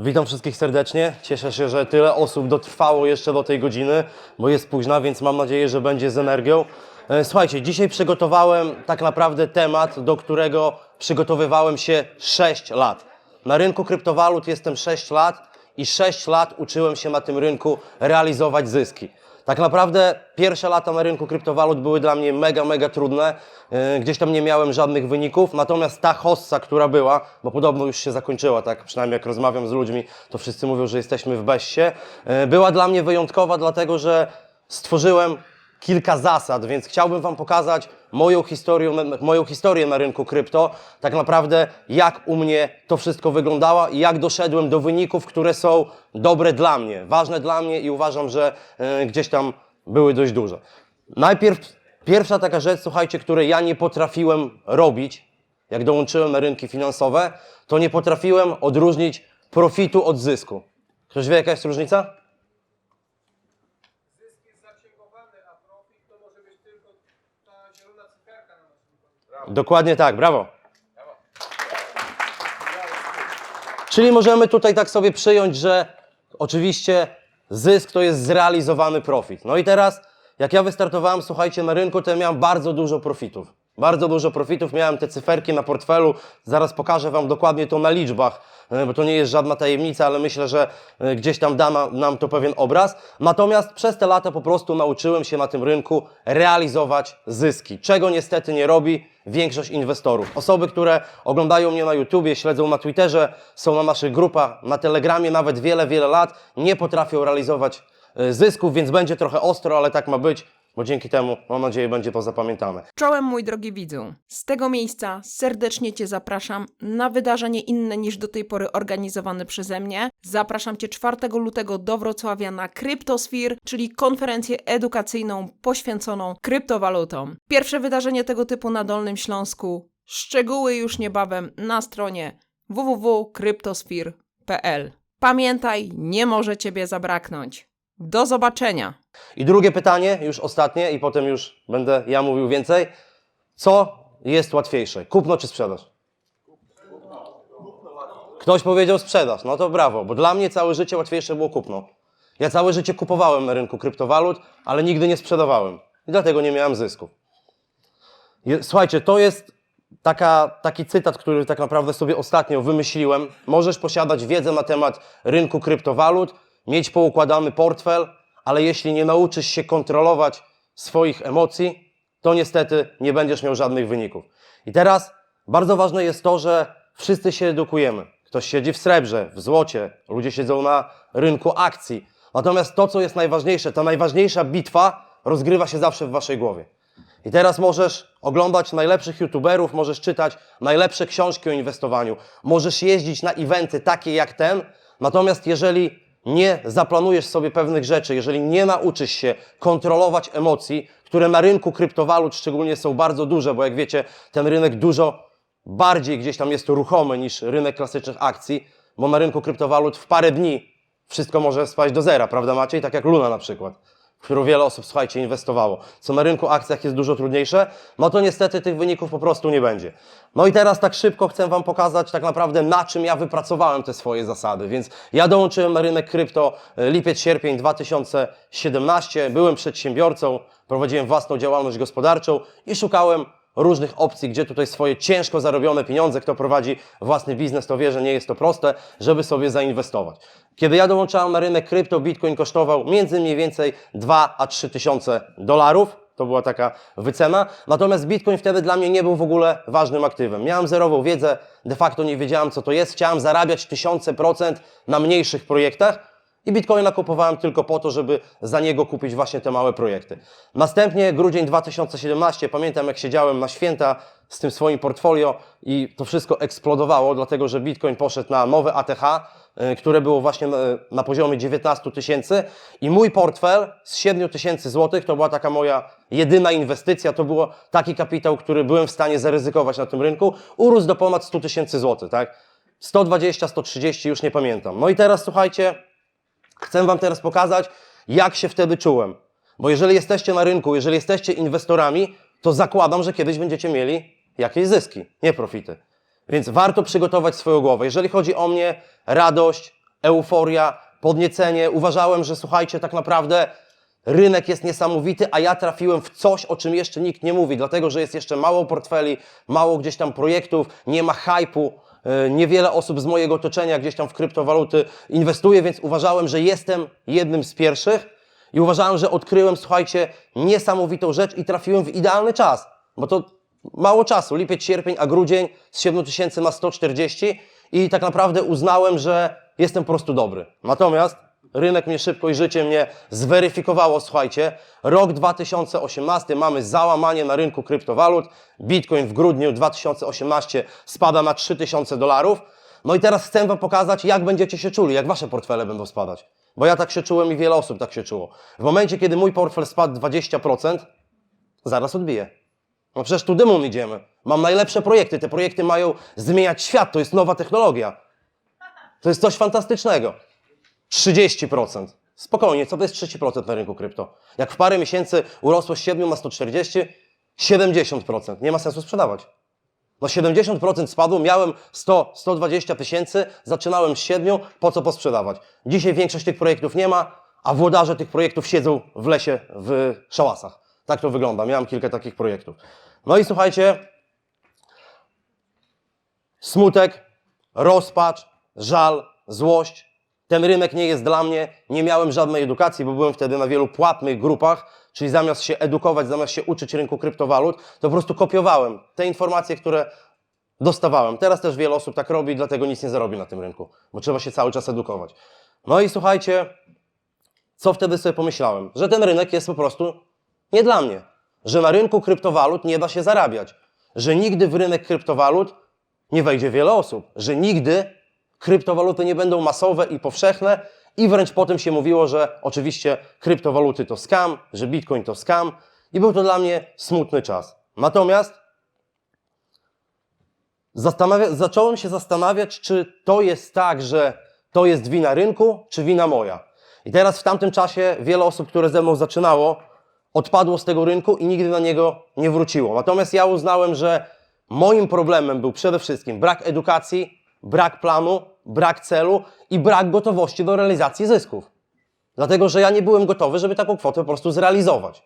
Witam wszystkich serdecznie. Cieszę się, że tyle osób dotrwało jeszcze do tej godziny, bo jest późna, więc mam nadzieję, że będzie z energią. E, Słuchajcie, dzisiaj przygotowałem tak naprawdę temat, do którego przygotowywałem się 6 lat. Na rynku kryptowalut jestem 6 lat i 6 lat uczyłem się na tym rynku realizować zyski. Tak naprawdę pierwsze lata na rynku kryptowalut były dla mnie mega, mega trudne. Yy, Gdzieś tam nie miałem żadnych wyników, natomiast ta hossa, która była, bo podobno już się zakończyła, tak przynajmniej jak rozmawiam z ludźmi, to wszyscy mówią, że jesteśmy w beście, yy, była dla mnie wyjątkowa, dlatego że stworzyłem kilka zasad, więc chciałbym Wam pokazać moją historię, moją historię na rynku krypto, tak naprawdę jak u mnie to wszystko wyglądało i jak doszedłem do wyników, które są dobre dla mnie, ważne dla mnie i uważam, że e, gdzieś tam były dość duże. Najpierw pierwsza taka rzecz, słuchajcie, której ja nie potrafiłem robić, jak dołączyłem na rynki finansowe, to nie potrafiłem odróżnić profitu od zysku. Ktoś wie, jaka jest różnica? zysk jest zaksięgowany, a profit to może być tylko ta zielona cyferka na naszym koncie. Dokładnie tak, brawo. Czyli możemy tutaj tak sobie przyjąć, że oczywiście zysk to jest zrealizowany profit. No i teraz, jak ja wystartowałem, słuchajcie, na rynku, to ja miałem bardzo dużo profitów. Bardzo dużo profitów, miałem te cyferki na portfelu, zaraz pokażę Wam dokładnie to na liczbach, e, bo to nie jest żadna tajemnica, ale myślę, że e, gdzieś tam da na- nam to pewien obraz. Natomiast przez te lata po prostu nauczyłem się na tym rynku realizować zyski, czego niestety nie robi większość inwestorów. Osoby, które oglądają mnie na YouTubie, śledzą na Twitterze, są na naszych grupach, na Telegramie nawet wiele, wiele lat, nie potrafią realizować e, zysków, więc będzie trochę ostro, ale tak ma być, bo dzięki temu, mam nadzieję, będzie to zapamiętane. Czołem mój drogi widzu. Z tego miejsca serdecznie Cię zapraszam na wydarzenie inne niż do tej pory organizowane przeze mnie. Zapraszam Cię 4 lutego do Wrocławia na Cryptosphere, czyli konferencję edukacyjną poświęconą kryptowalutom. Pierwsze wydarzenie tego typu na Dolnym Śląsku. Szczegóły już niebawem na stronie www.cryptosphere.pl. Pamiętaj, nie może Ciebie zabraknąć. Do zobaczenia! I drugie pytanie, już ostatnie, i potem już będę ja mówił więcej. Co jest łatwiejsze, kupno czy sprzedaż? Ktoś powiedział sprzedaż, no to brawo, bo dla mnie całe życie łatwiejsze było kupno. Ja całe życie kupowałem na rynku kryptowalut, ale nigdy nie sprzedawałem. I dlatego nie miałem zysków. Je- Słuchajcie, to jest taka, taki cytat, który tak naprawdę sobie ostatnio wymyśliłem. Możesz posiadać wiedzę na temat rynku kryptowalut, mieć poukładany portfel, ale jeśli nie nauczysz się kontrolować swoich emocji, to niestety nie będziesz miał żadnych wyników. I teraz bardzo ważne jest to, że wszyscy się edukujemy. Ktoś siedzi w srebrze, w złocie, ludzie siedzą na rynku akcji. Natomiast to, co jest najważniejsze, ta najważniejsza bitwa rozgrywa się zawsze w waszej głowie. I teraz możesz oglądać najlepszych youtuberów, możesz czytać najlepsze książki o inwestowaniu, możesz jeździć na eventy takie jak ten, natomiast jeżeli nie zaplanujesz sobie pewnych rzeczy, jeżeli nie nauczysz się kontrolować emocji, które na rynku kryptowalut szczególnie są bardzo duże, bo jak wiecie, ten rynek dużo bardziej gdzieś tam jest ruchomy niż rynek klasycznych akcji, bo na rynku kryptowalut w parę dni wszystko może spaść do zera, prawda Maciej? Tak jak Luna na przykład w którą wiele osób, słuchajcie, inwestowało, co na rynku akcjach jest dużo trudniejsze, no to niestety tych wyników po prostu nie będzie. No i teraz tak szybko chcę Wam pokazać tak naprawdę na czym ja wypracowałem te swoje zasady, więc ja dołączyłem na rynek krypto e, lipiec, sierpień 2017, byłem przedsiębiorcą, prowadziłem własną działalność gospodarczą i szukałem różnych opcji, gdzie tutaj swoje ciężko zarobione pieniądze, kto prowadzi własny biznes, to wie, że nie jest to proste, żeby sobie zainwestować. Kiedy ja dołączałem na rynek krypto, Bitcoin kosztował między mniej więcej 2 a 3 tysiące dolarów. To była taka wycena. Natomiast Bitcoin wtedy dla mnie nie był w ogóle ważnym aktywem. Miałem zerową wiedzę, de facto nie wiedziałem, co to jest. Chciałem zarabiać tysiące procent na mniejszych projektach, i Bitcoina kupowałem tylko po to, żeby za niego kupić właśnie te małe projekty. Następnie grudzień 2017, pamiętam jak siedziałem na święta z tym swoim portfolio i to wszystko eksplodowało, dlatego że Bitcoin poszedł na nowe ATH, y, które było właśnie na, na poziomie 19 tysięcy i mój portfel z 7 tysięcy złotych, to była taka moja jedyna inwestycja, to było taki kapitał, który byłem w stanie zaryzykować na tym rynku, urósł do ponad 100 tysięcy złotych, tak? 120, 130, już nie pamiętam. No i teraz słuchajcie, Chcę Wam teraz pokazać, jak się wtedy czułem. Bo jeżeli jesteście na rynku, jeżeli jesteście inwestorami, to zakładam, że kiedyś będziecie mieli jakieś zyski, nie profity. Więc warto przygotować swoją głowę. Jeżeli chodzi o mnie, radość, euforia, podniecenie. Uważałem, że słuchajcie, tak naprawdę rynek jest niesamowity, a ja trafiłem w coś, o czym jeszcze nikt nie mówi, dlatego że jest jeszcze mało portfeli, mało gdzieś tam projektów, nie ma hypu. E, Niewiele osób z mojego otoczenia gdzieś tam w kryptowaluty inwestuje, więc uważałem, że jestem jednym z pierwszych i uważałem, że odkryłem, słuchajcie, niesamowitą rzecz i trafiłem w idealny czas, bo to mało czasu, lipiec, sierpień, a grudzień z 7000 na 140 i tak naprawdę uznałem, że jestem po prostu dobry. Natomiast rynek mnie szybko i życie mnie zweryfikowało, słuchajcie, rok 2018 mamy załamanie na rynku kryptowalut, Bitcoin w grudniu 2018 spada na 3000 dolarów, no i teraz chcę Wam pokazać, jak będziecie się czuli, jak Wasze portfele będą spadać. Bo ja tak się czułem i wiele osób tak się czuło. W momencie, kiedy mój portfel spadł 20%, zaraz odbiję. No przecież tu dymą idziemy. Mam najlepsze projekty. Te projekty mają zmieniać świat. To jest nowa technologia. To jest coś fantastycznego. 30%. Spokojnie, co to jest 30% na rynku krypto? Jak w parę miesięcy urosło z 7 na 140, 70%. Nie ma sensu sprzedawać. No 70% spadło, miałem 100, 120 tysięcy, zaczynałem z 7, po co posprzedawać? Dzisiaj większość tych projektów nie ma, a włodarze tych projektów siedzą w lesie, w szałasach. Tak to wygląda. Miałem kilka takich projektów. No i słuchajcie, smutek, rozpacz, żal, złość. Ten rynek nie jest dla mnie. Nie miałem żadnej edukacji, bo byłem wtedy na wielu płatnych grupach, czyli zamiast się edukować, zamiast się uczyć rynku kryptowalut, to po prostu kopiowałem te informacje, które dostawałem. Teraz też wiele osób tak robi, dlatego nic nie zarobi na tym rynku, bo trzeba się cały czas edukować. No i słuchajcie, co wtedy sobie pomyślałem? Że ten rynek jest po prostu nie dla mnie. Że na rynku kryptowalut nie da się zarabiać. Że nigdy w rynek kryptowalut nie wejdzie wiele osób. Że nigdy kryptowaluty nie będą masowe i powszechne. I wręcz potem się mówiło, że oczywiście kryptowaluty to scam, że bitcoin to scam. I był to dla mnie smutny czas. Natomiast zacząłem się zastanawiać, czy to jest tak, że to jest wina rynku, czy wina moja. I teraz w tamtym czasie wiele osób, które ze mną zaczynało, odpadło z tego rynku i nigdy na niego nie wróciło. Natomiast ja uznałem, że moim problemem był przede wszystkim brak edukacji, brak planu, brak celu i brak gotowości do realizacji zysków. Dlatego, że ja nie byłem gotowy, żeby taką kwotę po prostu zrealizować.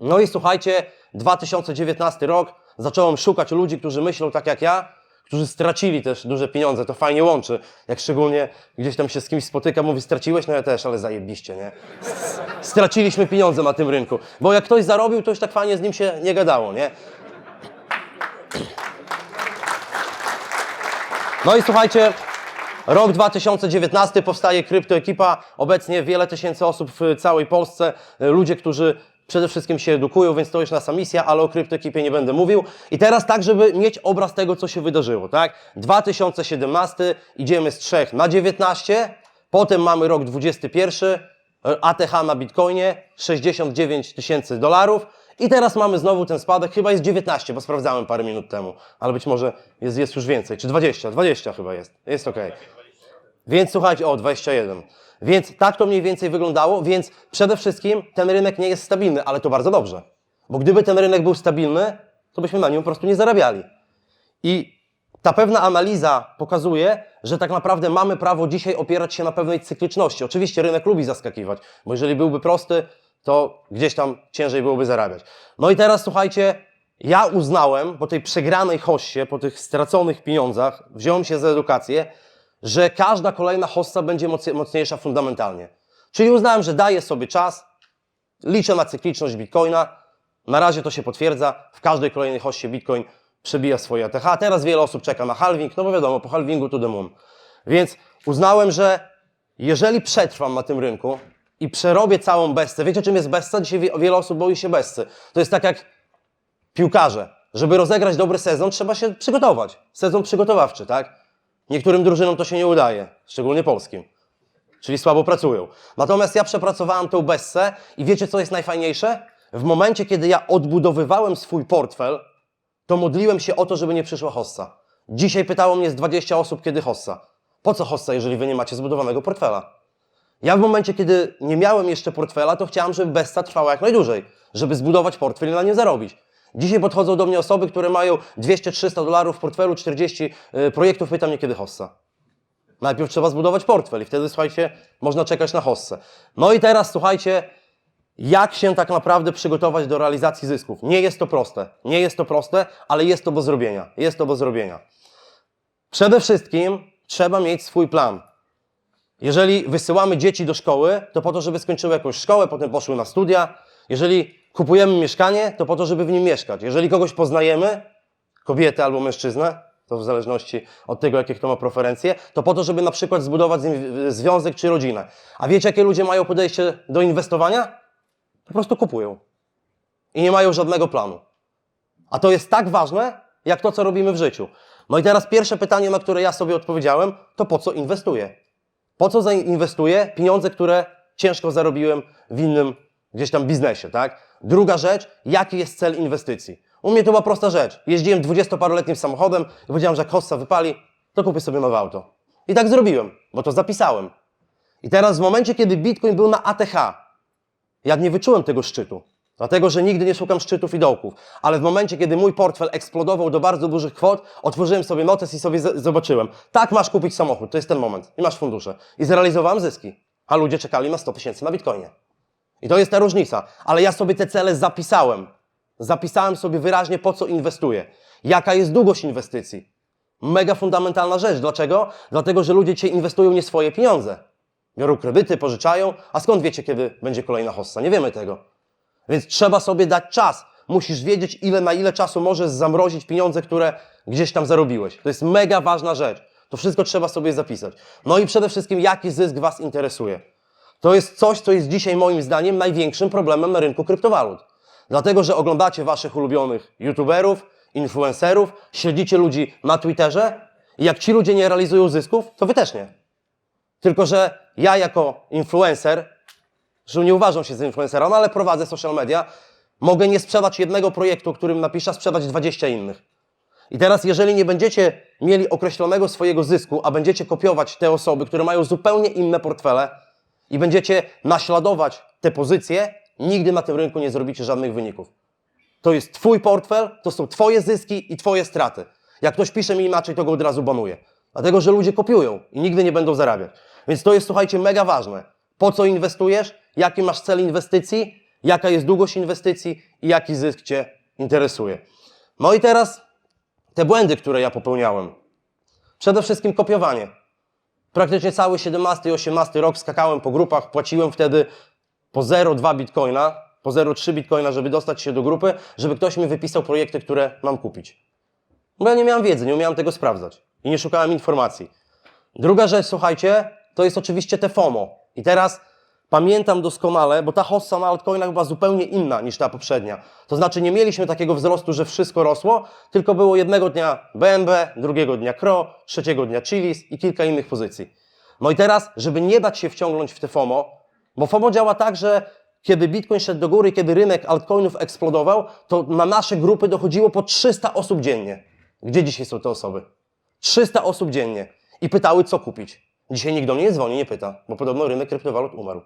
No i słuchajcie, 2019 rok, zacząłem szukać ludzi, którzy myślą tak jak ja, którzy stracili też duże pieniądze, to fajnie łączy. Jak szczególnie gdzieś tam się z kimś spotyka, mówi straciłeś, no ja też, ale zajebiście, nie? Straciliśmy pieniądze na tym rynku, bo jak ktoś zarobił, to już tak fajnie z nim się nie gadało, nie? No i słuchajcie, rok 2019 powstaje kryptoekipa, obecnie wiele tysięcy osób w całej Polsce, ludzie, którzy przede wszystkim się edukują, więc to już nasza misja, ale o kryptoekipie nie będę mówił. I teraz tak, żeby mieć obraz tego, co się wydarzyło, tak? 2017, idziemy z 3 na 19, potem mamy rok 21, ATH na Bitcoinie 69 tysięcy dolarów i teraz mamy znowu ten spadek, chyba jest 19, bo sprawdzałem parę minut temu, ale być może jest, jest już więcej, czy 20, 20 chyba jest, jest ok. Więc słuchajcie, o 21. Więc tak to mniej więcej wyglądało, więc przede wszystkim ten rynek nie jest stabilny, ale to bardzo dobrze. Bo gdyby ten rynek był stabilny, to byśmy na nim po prostu nie zarabiali. I ta pewna analiza pokazuje, że tak naprawdę mamy prawo dzisiaj opierać się na pewnej cykliczności. Oczywiście rynek lubi zaskakiwać, bo jeżeli byłby prosty, to gdzieś tam ciężej byłoby zarabiać. No i teraz słuchajcie, ja uznałem po tej przegranej hoście, po tych straconych pieniądzach, wziąłem się za edukację, że każda kolejna hossa będzie moc- mocniejsza fundamentalnie. Czyli uznałem, że daję sobie czas, liczę na cykliczność Bitcoina. Na razie to się potwierdza. W każdej kolejnej hoście Bitcoin przebija swoje ATH. Teraz wiele osób czeka na halving, no bo wiadomo, po halvingu to the moon. Więc uznałem, że jeżeli przetrwam na tym rynku i przerobię całą bestę, wiecie czym jest besta? Dzisiaj wie- wiele osób boi się besty. To jest tak jak piłkarze. Żeby rozegrać dobry sezon, trzeba się przygotować. Sezon przygotowawczy, tak? Niektórym drużynom to się nie udaje, szczególnie polskim. Czyli słabo pracują. Natomiast ja przepracowałem tą bessę i wiecie, co jest najfajniejsze? W momencie, kiedy ja odbudowywałem swój portfel, to modliłem się o to, żeby nie przyszła hossa. Dzisiaj pytało mnie z 20 osób, kiedy hossa. Po co hossa, jeżeli wy nie macie zbudowanego portfela? Ja w momencie, kiedy nie miałem jeszcze portfela, to chciałem, żeby besta trwała jak najdłużej, żeby zbudować portfel i na nim zarobić. Dzisiaj podchodzą do mnie osoby, które mają 200-300 dolarów w portfelu, 40 y, projektów, pytam mnie, kiedy hossa. Najpierw trzeba zbudować portfel i wtedy, słuchajcie, można czekać na hossę. No i teraz, słuchajcie, jak się tak naprawdę przygotować do realizacji zysków. Nie jest to proste. Nie jest to proste, ale jest to do zrobienia. Jest to do zrobienia. Przede wszystkim trzeba mieć swój plan. Jeżeli wysyłamy dzieci do szkoły, to po to, żeby skończyły jakąś szkołę, potem poszły na studia. Jeżeli kupujemy mieszkanie, to po to, żeby w nim mieszkać. Jeżeli kogoś poznajemy, kobietę albo mężczyznę, to w zależności od tego, jakie kto ma preferencje, to po to, żeby na przykład zbudować z nim związek czy rodzinę. A wiecie, jakie ludzie mają podejście do inwestowania? Po prostu kupują. I nie mają żadnego planu. A to jest tak ważne, jak to, co robimy w życiu. No i teraz pierwsze pytanie, na które ja sobie odpowiedziałem, to po co inwestuję? Po co zainwestuję pieniądze, które ciężko zarobiłem w innym gdzieś tam biznesie, tak? Druga rzecz, jaki jest cel inwestycji? U mnie to była prosta rzecz. Jeździłem 20-paroletnim samochodem i powiedziałem, że jak hossa wypali, to kupię sobie nowe auto. I tak zrobiłem, bo to zapisałem. I teraz w momencie, kiedy Bitcoin był na ATH, ja nie wyczułem tego szczytu. Dlatego, że nigdy nie szukam szczytów i dołków. Ale w momencie, kiedy mój portfel eksplodował do bardzo dużych kwot, otworzyłem sobie notes i sobie zobaczyłem. Tak, masz kupić samochód, to jest ten moment. I masz fundusze. I zrealizowałem zyski. A ludzie czekali na 100 tysięcy na Bitcoinie. I to jest ta różnica. Ale ja sobie te cele zapisałem. Zapisałem sobie wyraźnie, po co inwestuję. Jaka jest długość inwestycji. Mega fundamentalna rzecz. Dlaczego? Dlatego, że ludzie dzisiaj inwestują nie swoje pieniądze. Biorą kredyty, pożyczają, a skąd wiecie, kiedy będzie kolejna hossa? Nie wiemy tego. Więc trzeba sobie dać czas. Musisz wiedzieć, ile na ile czasu możesz zamrozić pieniądze, które gdzieś tam zarobiłeś. To jest mega ważna rzecz. To wszystko trzeba sobie zapisać. No i przede wszystkim, jaki zysk Was interesuje. To jest coś, co jest dzisiaj moim zdaniem największym problemem na rynku kryptowalut. Dlatego, że oglądacie Waszych ulubionych youtuberów, influencerów, śledzicie ludzi na Twitterze i jak ci ludzie nie realizują zysków, to Wy też nie. Tylko, że ja jako influencer, że nie uważam się za influencera, no ale prowadzę social media, mogę nie sprzedać jednego projektu, którym napiszę, a sprzedać 20 innych. I teraz, jeżeli nie będziecie mieli określonego swojego zysku, a będziecie kopiować te osoby, które mają zupełnie inne portfele i będziecie naśladować te pozycje, nigdy na tym rynku nie zrobicie żadnych wyników. To jest Twój portfel, to są Twoje zyski i Twoje straty. Jak ktoś pisze mi inaczej, to go od razu banuję. Dlatego, że ludzie kopiują i nigdy nie będą zarabiać. Więc to jest, słuchajcie, mega ważne. Po co inwestujesz? Jaki masz cel inwestycji? Jaka jest długość inwestycji? I jaki zysk Cię interesuje? No i teraz te błędy, które ja popełniałem. Przede wszystkim kopiowanie. Praktycznie cały 17 i 18 rok skakałem po grupach, płaciłem wtedy po 0,2 bitcoina, po 0,3 bitcoina, żeby dostać się do grupy, żeby ktoś mi wypisał projekty, które mam kupić. Bo ja nie miałem wiedzy, nie umiałem tego sprawdzać i nie szukałem informacji. Druga rzecz, słuchajcie, to jest oczywiście te FOMO. I teraz pamiętam doskonale, bo ta hossa na altcoinach była zupełnie inna niż ta poprzednia. To znaczy nie mieliśmy takiego wzrostu, że wszystko rosło, tylko było jednego dnia BNB, drugiego dnia KRO, trzeciego dnia Chilis i kilka innych pozycji. No i teraz, żeby nie dać się wciągnąć w te FOMO, bo FOMO działa tak, że kiedy Bitcoin szedł do góry, kiedy rynek altcoinów eksplodował, to na nasze grupy dochodziło po 300 osób dziennie. Gdzie dzisiaj są te osoby? 300 osób dziennie. I pytały, co kupić. Dzisiaj nikt do mnie nie dzwoni, nie pyta, bo podobno rynek kryptowalut umarł.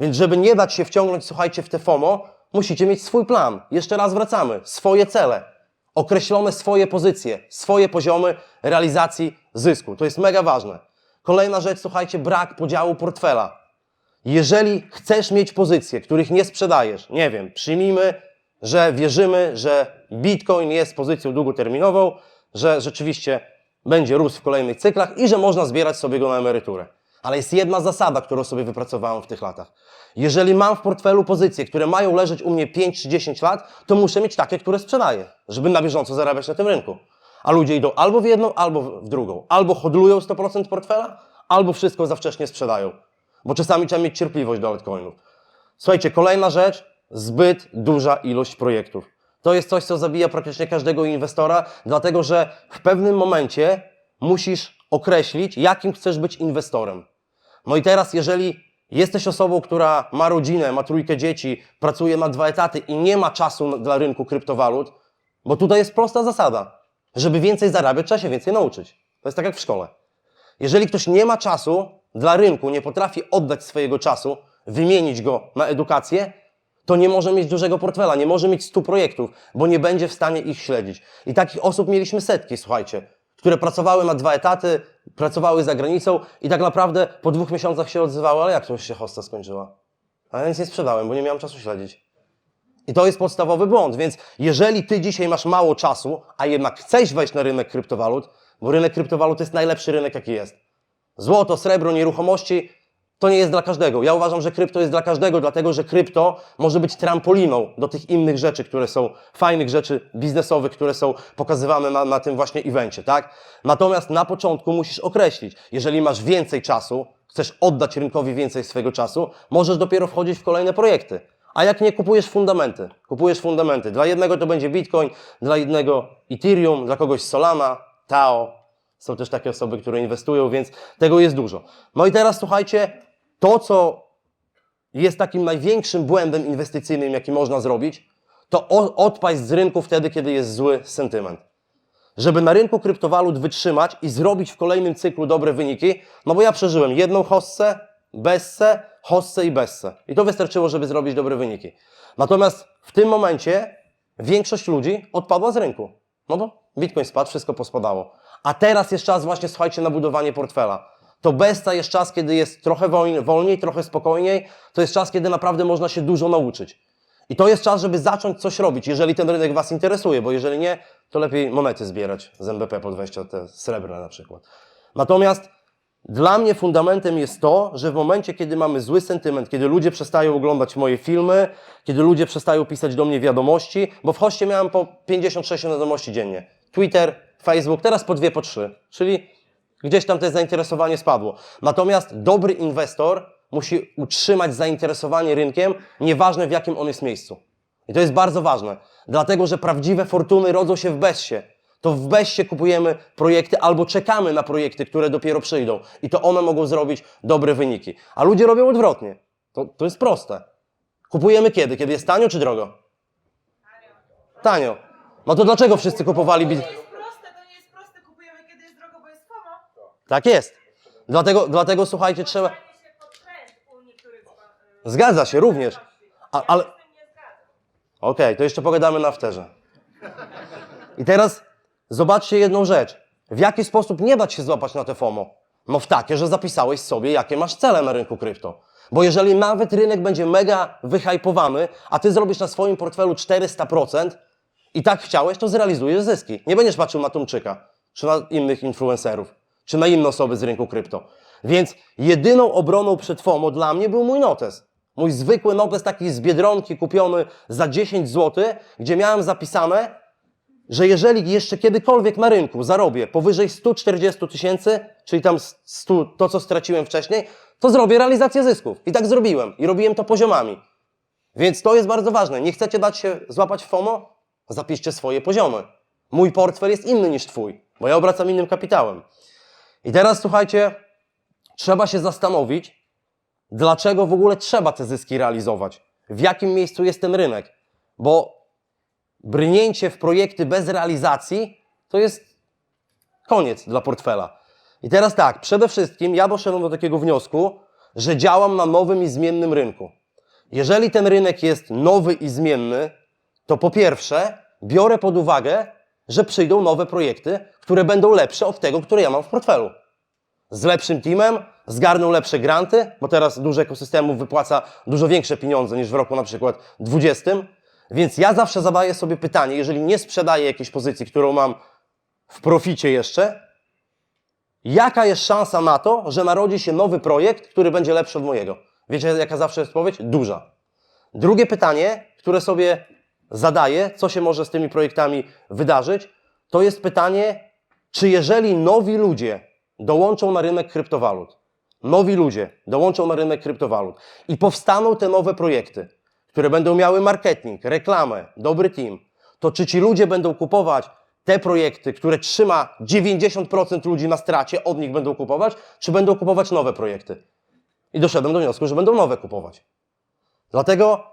Więc żeby nie dać się wciągnąć, słuchajcie, w te FOMO, musicie mieć swój plan. Jeszcze raz wracamy. Swoje cele. Określone swoje pozycje, swoje poziomy realizacji zysku. To jest mega ważne. Kolejna rzecz, słuchajcie, brak podziału portfela. Jeżeli chcesz mieć pozycje, których nie sprzedajesz, nie wiem, przyjmijmy, że wierzymy, że Bitcoin jest pozycją długoterminową, że rzeczywiście będzie rósł w kolejnych cyklach i że można zbierać sobie go na emeryturę. Ale jest jedna zasada, którą sobie wypracowałem w tych latach. Jeżeli mam w portfelu pozycje, które mają leżeć u mnie 5 czy 10 lat, to muszę mieć takie, które sprzedaję, żeby na bieżąco zarabiać na tym rynku. A ludzie idą albo w jedną, albo w drugą. Albo hodlują 100% portfela, albo wszystko za wcześnie sprzedają. Bo czasami trzeba mieć cierpliwość do altcoinów. Słuchajcie, kolejna rzecz, zbyt duża ilość projektów. To jest coś, co zabija praktycznie każdego inwestora, dlatego że w pewnym momencie musisz określić, jakim chcesz być inwestorem. No i teraz, jeżeli jesteś osobą, która ma rodzinę, ma trójkę dzieci, pracuje na dwa etaty i nie ma czasu dla rynku kryptowalut, bo tutaj jest prosta zasada. Żeby więcej zarabiać, trzeba się więcej nauczyć. To jest tak jak w szkole. Jeżeli ktoś nie ma czasu dla rynku, nie potrafi oddać swojego czasu, wymienić go na edukację, to nie może mieć dużego portfela, nie może mieć 100 projektów, bo nie będzie w stanie ich śledzić. I takich osób mieliśmy setki, słuchajcie, które pracowały na dwa etaty, pracowały za granicą i tak naprawdę po dwóch miesiącach się odzywały, ale jak to się hosta skończyła? A ja nic nie sprzedałem, bo nie miałem czasu śledzić. I to jest podstawowy błąd, więc jeżeli ty dzisiaj masz mało czasu, a jednak chcesz wejść na rynek kryptowalut, bo rynek kryptowalut to jest najlepszy rynek, jaki jest. Złoto, srebro, nieruchomości to nie jest dla każdego. Ja uważam, że krypto jest dla każdego, dlatego że krypto może być trampoliną do tych innych rzeczy, które są fajnych rzeczy biznesowych, które są pokazywane na, na tym właśnie evencie, tak? Natomiast na początku musisz określić, jeżeli masz więcej czasu, chcesz oddać rynkowi więcej swojego czasu, możesz dopiero wchodzić w kolejne projekty. A jak nie kupujesz fundamenty, kupujesz fundamenty. Dla jednego to będzie Bitcoin, dla jednego Ethereum, dla kogoś Solana, Tao. Są też takie osoby, które inwestują, więc tego jest dużo. No i teraz słuchajcie, to co jest takim największym błędem inwestycyjnym, jaki można zrobić, to odpaść z rynku wtedy, kiedy jest zły sentyment. Żeby na rynku kryptowalut wytrzymać i zrobić w kolejnym cyklu dobre wyniki, no bo ja przeżyłem jedną hossę, bessę, hossę i bessę. I to wystarczyło, żeby zrobić dobre wyniki. Natomiast w tym momencie większość ludzi odpadła z rynku. No bo Bitcoin spadł, wszystko pospadało. A teraz jest czas właśnie, słuchajcie, na budowanie portfela. To besta jest czas, kiedy jest trochę wolniej, trochę spokojniej. To jest czas, kiedy naprawdę można się dużo nauczyć. I to jest czas, żeby zacząć coś robić, jeżeli ten rynek Was interesuje, bo jeżeli nie, to lepiej monety zbierać z NBP pod wejścia, te srebrne na przykład. Natomiast dla mnie fundamentem jest to, że w momencie, kiedy mamy zły sentyment, kiedy ludzie przestają oglądać moje filmy, kiedy ludzie przestają pisać do mnie wiadomości, bo w hoście miałem po 56 wiadomości dziennie. Twitter, Facebook, teraz po dwie, po trzy. Czyli gdzieś tam to zainteresowanie spadło. Natomiast dobry inwestor musi utrzymać zainteresowanie rynkiem, nieważne w jakim on jest miejscu. I to jest bardzo ważne, dlatego że prawdziwe fortuny rodzą się w bezsie. To w bezsie kupujemy projekty albo czekamy na projekty, które dopiero przyjdą. I to one mogą zrobić dobre wyniki. A ludzie robią odwrotnie. To, to jest proste. Kupujemy kiedy? Kiedy jest tanio czy drogo? Tanio. No to dlaczego wszyscy kupowali bit? To nie jest proste, to nie jest proste. Kupujemy kiedy jest drogo, bo jest FOMO. Tak jest. Dlatego, dlatego słuchajcie, trzeba. Y, Zgadza się również. A, ale. Okej, to jeszcze pogadamy na afterze. I teraz zobaczcie jedną rzecz. W jaki sposób nie dać się złapać na te FOMO? No w takie, że zapisałeś sobie, jakie masz cele na rynku krypto. Bo jeżeli nawet rynek będzie mega wyhypowany, a ty zrobisz na swoim portfelu 400% i tak chciałeś, to zrealizujesz zyski. Nie będziesz patrzył na Tumczyka, czy na innych influencerów, czy na inne osoby z rynku krypto. Więc jedyną obroną przed FOMO dla mnie był mój notes. Mój zwykły notes taki z Biedronki kupiony za 10 zł, gdzie miałem zapisane, że jeżeli jeszcze kiedykolwiek na rynku zarobię powyżej 140 tysięcy, czyli tam 100, to, co straciłem wcześniej, to zrobię realizację zysków. I tak zrobiłem. I robiłem to poziomami. Więc to jest bardzo ważne. Nie chcecie dać się złapać FOMO? Zapiszcie swoje poziomy. Mój portfel jest inny niż Twój, bo ja obracam innym kapitałem. I teraz słuchajcie, trzeba się zastanowić, dlaczego w ogóle trzeba te zyski realizować. W jakim miejscu jest ten rynek? Bo brnięcie w projekty bez realizacji to jest koniec dla portfela. I teraz tak, przede wszystkim ja doszedłem do takiego wniosku, że działam na nowym i zmiennym rynku. Jeżeli ten rynek jest nowy i zmienny, to po pierwsze biorę pod uwagę, że przyjdą nowe projekty, które będą lepsze od tego, które ja mam w portfelu. Z lepszym teamem, zgarną lepsze granty, bo teraz dużo ekosystemów wypłaca dużo większe pieniądze niż w roku na przykład 20. Więc ja zawsze zadaję sobie pytanie, jeżeli nie sprzedaję jakiejś pozycji, którą mam w proficie jeszcze, jaka jest szansa na to, że narodzi się nowy projekt, który będzie lepszy od mojego? Wiecie, jaka zawsze jest odpowiedź? Duża. Drugie pytanie, które sobie zadaję, co się może z tymi projektami wydarzyć, to jest pytanie, czy jeżeli nowi ludzie dołączą na rynek kryptowalut, nowi ludzie dołączą na rynek kryptowalut i powstaną te nowe projekty, które będą miały marketing, reklamę, dobry team, to czy ci ludzie będą kupować te projekty, które trzyma 90% ludzi na stracie, od nich będą kupować, czy będą kupować nowe projekty? I doszedłem do wniosku, że będą nowe kupować. Dlatego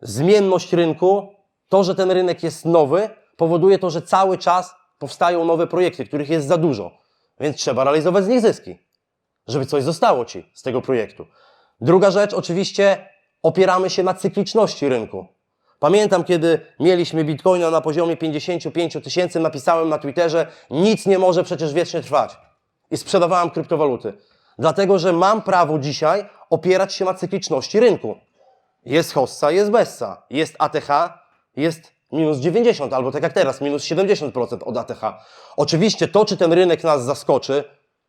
zmienność rynku, to, że ten rynek jest nowy, powoduje to, że cały czas powstają nowe projekty, których jest za dużo. Więc trzeba realizować z nich zyski, żeby coś zostało ci z tego projektu. Druga rzecz, oczywiście, opieramy się na cykliczności rynku. Pamiętam, kiedy mieliśmy bitcoina na poziomie 55 tysięcy, napisałem na Twitterze, nic nie może przecież wiecznie trwać. I sprzedawałem kryptowaluty. Dlatego, że mam prawo dzisiaj opierać się na cykliczności rynku. Jest hossa, jest bessa. Jest ATH, jest minus 90, albo tak jak teraz, minus 70% od ATH. Oczywiście to, czy ten rynek nas zaskoczy,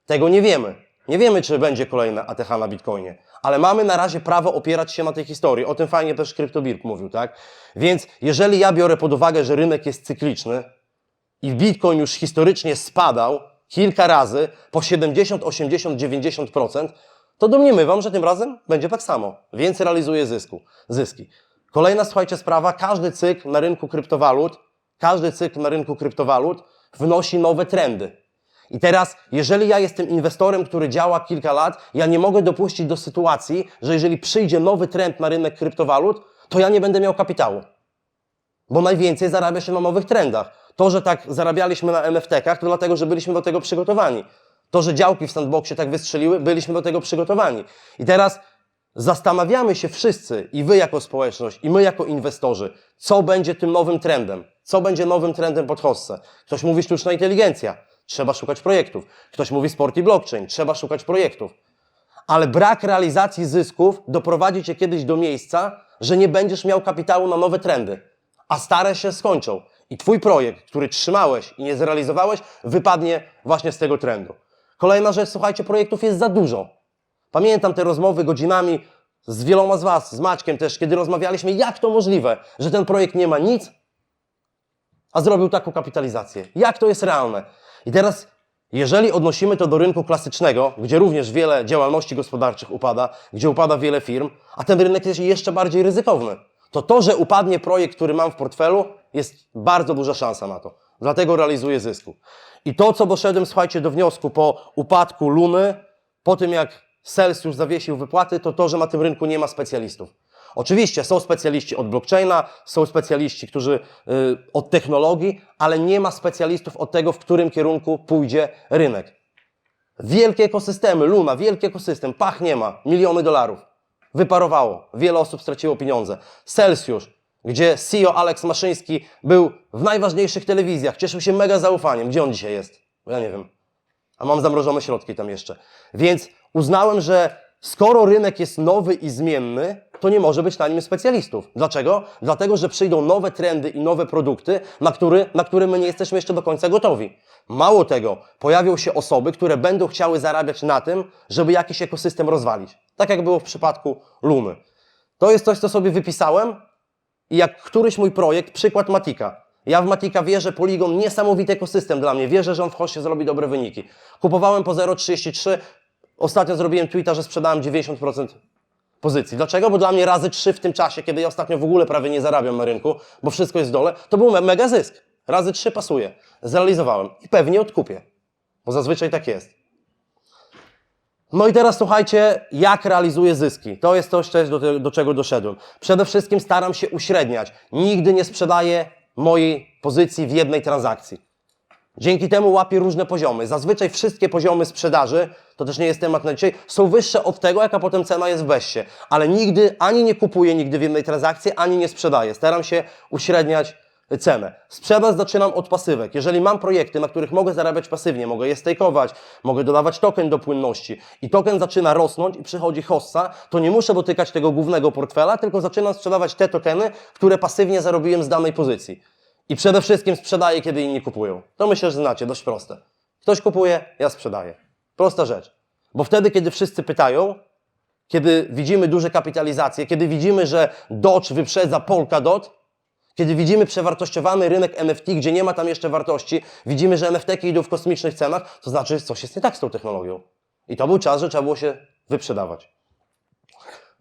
tego nie wiemy. Nie wiemy, czy będzie kolejne ATH na Bitcoinie, ale mamy na razie prawo opierać się na tej historii. O tym fajnie też CryptoBirk mówił, tak? Więc jeżeli ja biorę pod uwagę, że rynek jest cykliczny i Bitcoin już historycznie spadał kilka razy po 70, 80, 90%, to domniemywam, że tym razem będzie tak samo. Więc realizuje zysku, zyski. Kolejna, słuchajcie, sprawa. Każdy cykl na rynku kryptowalut, każdy cykl na rynku kryptowalut wnosi nowe trendy. I teraz, jeżeli ja jestem inwestorem, który działa kilka lat, ja nie mogę dopuścić do sytuacji, że jeżeli przyjdzie nowy trend na rynek kryptowalut, to ja nie będę miał kapitału. Bo najwięcej zarabia się na nowych trendach. To, że tak zarabialiśmy na NFT-kach, to dlatego, że byliśmy do tego przygotowani. To, że działki w sandboxie tak wystrzeliły, byliśmy do tego przygotowani. I teraz zastanawiamy się wszyscy, i wy jako społeczność, i my jako inwestorzy, co będzie tym nowym trendem. Co będzie nowym trendem pod hossę. Ktoś mówi sztuczna inteligencja, trzeba szukać projektów. Ktoś mówi sport i blockchain, trzeba szukać projektów. Ale brak realizacji zysków doprowadzi cię kiedyś do miejsca, że nie będziesz miał kapitału na nowe trendy, a stare się skończą. I twój projekt, który trzymałeś i nie zrealizowałeś, wypadnie właśnie z tego trendu. Kolejna rzecz, słuchajcie, projektów jest za dużo. Pamiętam te rozmowy godzinami z wieloma z Was, z Maćkiem też, kiedy rozmawialiśmy, jak to możliwe, że ten projekt nie ma nic, a zrobił taką kapitalizację. Jak to jest realne? I teraz, jeżeli odnosimy to do rynku klasycznego, gdzie również wiele działalności gospodarczych upada, gdzie upada wiele firm, a ten rynek jest jeszcze bardziej ryzykowny, to to, że upadnie projekt, który mam w portfelu, jest bardzo duża szansa na to. Dlatego realizuję zysku. I to, co doszedłem, słuchajcie, do wniosku po upadku Luny, po tym jak Celsius zawiesił wypłaty, to to, że na tym rynku nie ma specjalistów. Oczywiście są specjaliści od blockchaina, są specjaliści, którzy y, od technologii, ale nie ma specjalistów od tego, w którym kierunku pójdzie rynek. Wielkie ekosystemy, Luna, wielki ekosystem, pach nie ma, miliony dolarów. Wyparowało, wiele osób straciło pieniądze. Celsius, gdzie CEO Alex Maszyński był w najważniejszych telewizjach, cieszył się mega zaufaniem. Gdzie on dzisiaj jest? Ja nie wiem. A mam zamrożone środki tam jeszcze. Więc uznałem, że skoro rynek jest nowy i zmienny, to nie może być na nim specjalistów. Dlaczego? Dlatego, że przyjdą nowe trendy i nowe produkty, na, który, na które my nie jesteśmy jeszcze do końca gotowi. Mało tego, pojawią się osoby, które będą chciały zarabiać na tym, żeby jakiś ekosystem rozwalić. Tak jak było w przypadku Lumy. To jest coś, co sobie wypisałem i jak któryś mój projekt, przykład Matika. Ja w Matika wierzę, Polygon, niesamowity ekosystem dla mnie. Wierzę, że on w hoście zrobi dobre wyniki. Kupowałem po 0,33. Ostatnio zrobiłem tweeta, że sprzedałem 90% pozycji. Dlaczego? Bo dla mnie razy 3 w tym czasie, kiedy ja ostatnio w ogóle prawie nie zarabiam na rynku, bo wszystko jest w dole, to był me- mega zysk. Razy 3 pasuje. Zrealizowałem i pewnie odkupię, bo zazwyczaj tak jest. No i teraz słuchajcie, jak realizuję zyski. To jest coś, też do, do czego doszedłem. Przede wszystkim staram się uśredniać. Nigdy nie sprzedaję mojej pozycji w jednej transakcji. Dzięki temu łapię różne poziomy. Zazwyczaj wszystkie poziomy sprzedaży, to też nie jest temat na dzisiaj, są wyższe od tego, jaka potem cena jest w Bessie. Ale nigdy ani nie kupuję nigdy w jednej transakcji, ani nie sprzedaję. Staram się uśredniać cenę. Sprzedaż zaczynam od pasywek. Jeżeli mam projekty, na których mogę zarabiać pasywnie, mogę je stakeować, mogę dodawać token do płynności i token zaczyna rosnąć i przychodzi hossa, to nie muszę dotykać tego głównego portfela, tylko zaczynam sprzedawać te tokeny, które pasywnie zarobiłem z danej pozycji. I przede wszystkim sprzedaję, kiedy inni kupują. To myślę, że znacie, dość proste. Ktoś kupuje, ja sprzedaję. Prosta rzecz. Bo wtedy, kiedy wszyscy pytają, kiedy widzimy duże kapitalizacje, kiedy widzimy, że Dodge wyprzedza Polkadot, kiedy widzimy przewartościowany rynek NFT, gdzie nie ma tam jeszcze wartości, widzimy, że NFT idą w kosmicznych cenach, to znaczy, że coś jest nie tak z tą technologią. I to był czas, że trzeba było się wyprzedawać.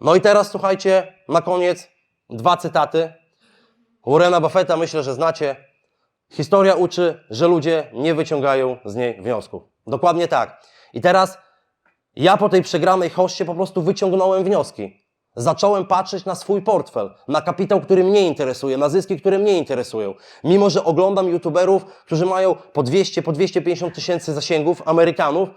No i teraz słuchajcie, na koniec dwa cytaty. Warrena Buffetta myślę, że znacie. Historia uczy, że ludzie nie wyciągają z niej wniosków. Dokładnie tak. I teraz ja po tej przegranej hoście po prostu wyciągnąłem wnioski. Zacząłem patrzeć na swój portfel, na kapitał, który mnie interesuje, na zyski, które mnie interesują. Mimo, że oglądam youtuberów, którzy mają po 200, po 250 tysięcy zasięgów, Amerykanów,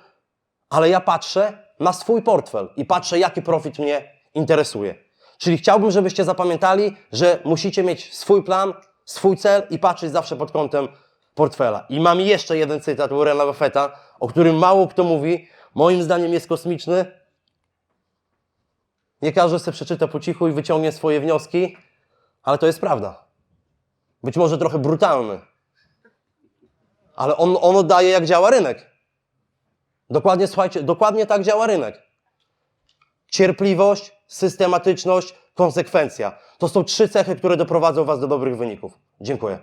ale ja patrzę na swój portfel i patrzę, jaki profit mnie interesuje. Czyli chciałbym, żebyście zapamiętali, że musicie mieć swój plan, swój cel i patrzeć zawsze pod kątem portfela. I mam jeszcze jeden cytat Warrena Buffetta, o którym mało kto mówi. Moim zdaniem jest kosmiczny. Nie każdy sobie przeczyta po cichu i wyciągnie swoje wnioski, ale to jest prawda. Być może trochę brutalny, ale on, on oddaje, jak działa rynek. Dokładnie, słuchajcie, dokładnie tak działa rynek. Cierpliwość, systematyczność, konsekwencja. To są trzy cechy, które doprowadzą Was do dobrych wyników. Dziękuję.